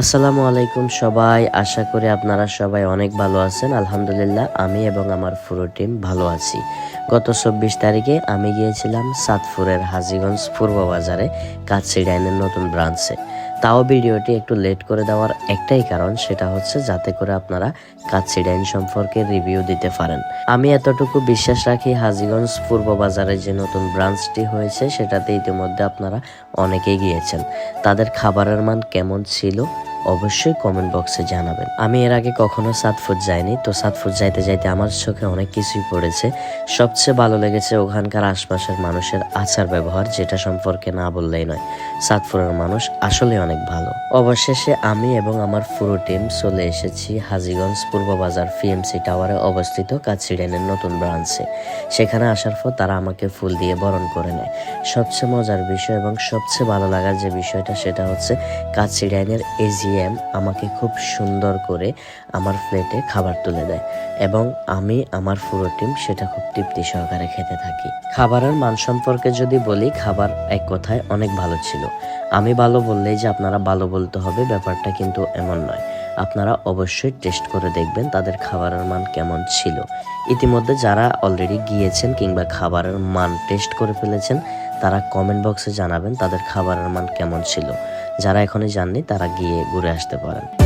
আসসালামু আলাইকুম সবাই। আশা করি আপনারা সবাই অনেক ভালো আছেন। আলহামদুলিল্লাহ, আমি এবং আমার পুরো টিম ভালো আছি। গত চব্বিশ তারিখে আমি গিয়েছিলাম সাতপুরের হাজিগঞ্জ পূর্ব বাজারে কাছি ডাইনের নতুন ব্রাঞ্চে। তাও ভিডিওটি একটু লেট করে দেওয়ার একটাই কারণ সেটা হচ্ছে যাতে করে আপনারা কাচ্ছিডাইন সম্পর্কে রিভিউ দিতে পারেন। আমি এতটুকু বিশ্বাস রাখি হাজিগঞ্জ পূর্ব বাজারে যে নতুন ব্রাঞ্চটি হয়েছে, সেটাতে ইতিমধ্যে আপনারা অনেকেই গিয়েছেন। তাদের খাবারের মান কেমন ছিল? অবশ্যই কমেন্ট বক্সে জানাবেন। আমি এর আগে কখনো সাতফুট যাইনি, তো সাতফুট যাইতে যাইতে আমার চোখে অনেক কিছুই পড়েছে। সবচেয়ে ভালো লেগেছে ওখানকার আশপাশের মানুষের আচার ব্যবহার, যেটা সম্পর্কে না বললেই নয়। সাতপুরের মানুষ আসলে অনেক ভালো। অবশেষে আমি এবং আমার পুরো টিম চলে এসেছি হাজিগঞ্জ পূর্ব বাজার পিএমসি টাওয়ারে অবস্থিত কাছিডেনের নতুন ব্রাঞ্চে সেখানে আসার পর তারা আমাকে ফুল দিয়ে বরণ করে নেয়। সবচেয়ে মজার বিষয় এবং সবচেয়ে ভালো লাগার যে বিষয়টা, সেটা হচ্ছে কাছিডাইনের এজিএম আমাকে খুব সুন্দর করে আমার প্লেটে খাবার তুলে দেয় এবং আমি আমার পুরো টিম সেটা খুব তৃপ্তি সহকারে খেতে থাকি। খাবারের মান সম্পর্কে যদি বলি, খাবার এক কথায় অনেক ভালো ছিল। আমি ভালো বললেই যে আপনারা ভালো বলতে হবে, ব্যাপারটা কিন্তু এমন নয়। আপনারা অবশ্যই টেস্ট করে দেখবেন তাদের খাবারের মান কেমন ছিল। ইতিমধ্যে যারা অলরেডি গিয়েছেন কিংবা খাবারের মান টেস্ট করে ফেলেছেন, তারা কমেন্ট বক্সে জানাবেন তাদের খাবারের মান কেমন ছিল। যারা এখনই যাননি তারা গিয়ে ঘুরে আসতে পারেন।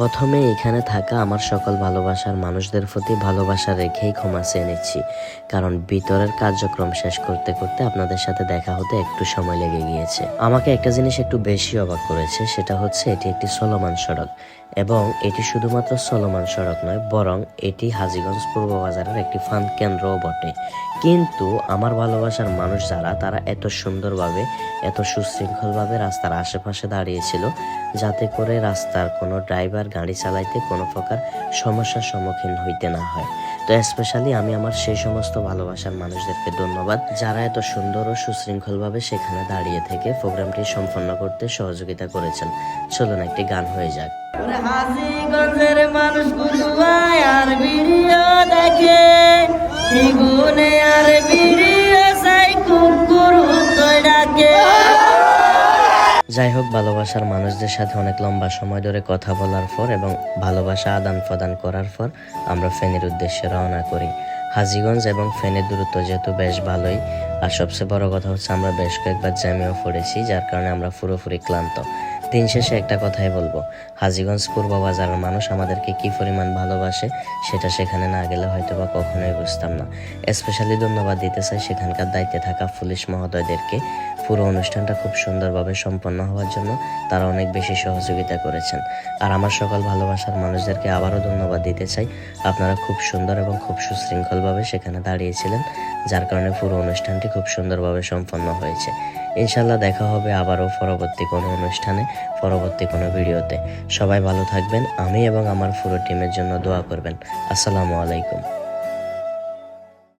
প্রথমে এখানে থাকা আমার সকল ভালোবাসার মানুষদের প্রতি ভালোবাসা রেখেই ক্ষমা চেয়ে নিচ্ছি। কারণ ভিতরের কার্যক্রম শেষ করতে করতে আপনাদের সাথে দেখা হতে একটু সময় লেগে গিয়েছে। আমাকে একটা জিনিস একটু বেশি অবাক করেছে, সেটা হচ্ছে এটি একটি চলমান সড়ক। এবং এটি শুধুমাত্র চলমান সড়ক নয়, বরং এটি হাজিগঞ্জ পূর্ব বাজারের একটি ফান কেন্দ্রও বটে। কিন্তু আমার ভালোবাসার মানুষ যারা, তারা এত সুন্দরভাবে, এত সুশৃঙ্খলভাবে রাস্তার আশেপাশে দাঁড়িয়েছিল, যাতে করে রাস্তার কোনো ড্রাইভার গাড়ি চালাইতে কোনো প্রকার সমস্যার সম্মুখীন হইতে না হয়। তো স্পেশালি আমি আমার সেই সমস্ত ভালোবাসার মানুষদেরকে ধন্যবাদ। যারা এত সুন্দর ও সুশৃঙ্খলভাবে সেখানে দাঁড়িয়ে থেকে প্রোগ্রামটি সম্পন্ন করতে সহযোগিতা করেছেন। চলুন একটি গান হয়ে যাক। আর ডাকে। যাই হোক ভালোবাসার মানুষদের সাথে অনেক লম্বা সময় ধরে কথা বলার পর এবং ভালোবাসা আদান প্রদান করার পর আমরা ফেনীর উদ্দেশ্যে রওনা করি। হাজিগঞ্জ এবং ফেনীর দূরত্ব যেহেতু বেশ ভালোই, আর সবচেয়ে বড় কথা হচ্ছে আমরা বেশ কয়েকবার জ্যামেও পড়েছি, যার কারণে আমরা পুরোপুরি ক্লান্ত। দিন শেষে একটা কথাই বলব। হাজিগঞ্জ পূর্ব বাজারের মানুষ আমাদেরকে কি পরিমাণ ভালোবাসে, সেটা সেখানে না গেলে হয়তো বা কখনোই বুঝতাম না। স্পেশালি ধন্যবাদ দিতে চাই সেখানকার দায়িত্বে থাকা পুলিশ মহোদয়দেরকে। পুরো অনুষ্ঠানটা খুব সুন্দরভাবে সম্পন্ন হওয়ার জন্য তারা অনেক বেশি সহযোগিতা করেছেন। আর আমার সকল ভালোবাসার মানুষদেরকে আবারও ধন্যবাদ দিতে চাই। আপনারা খুব সুন্দর এবং খুব সুশৃঙ্খলভাবে সেখানে দাঁড়িয়েছিলেন, যার কারণে পুরো অনুষ্ঠানটি খুব সুন্দরভাবে সম্পন্ন হয়েছে। ইনশাল্লাহ দেখা হবে আবারও পরবর্তী কোনো অনুষ্ঠানে। পরবর্তী কোনো ভিডিওতে। সবাই ভালো থাকবেন, আমি এবং আমার পুরো টিমের জন্য দোয়া করবেন। আসসালামু আলাইকুম।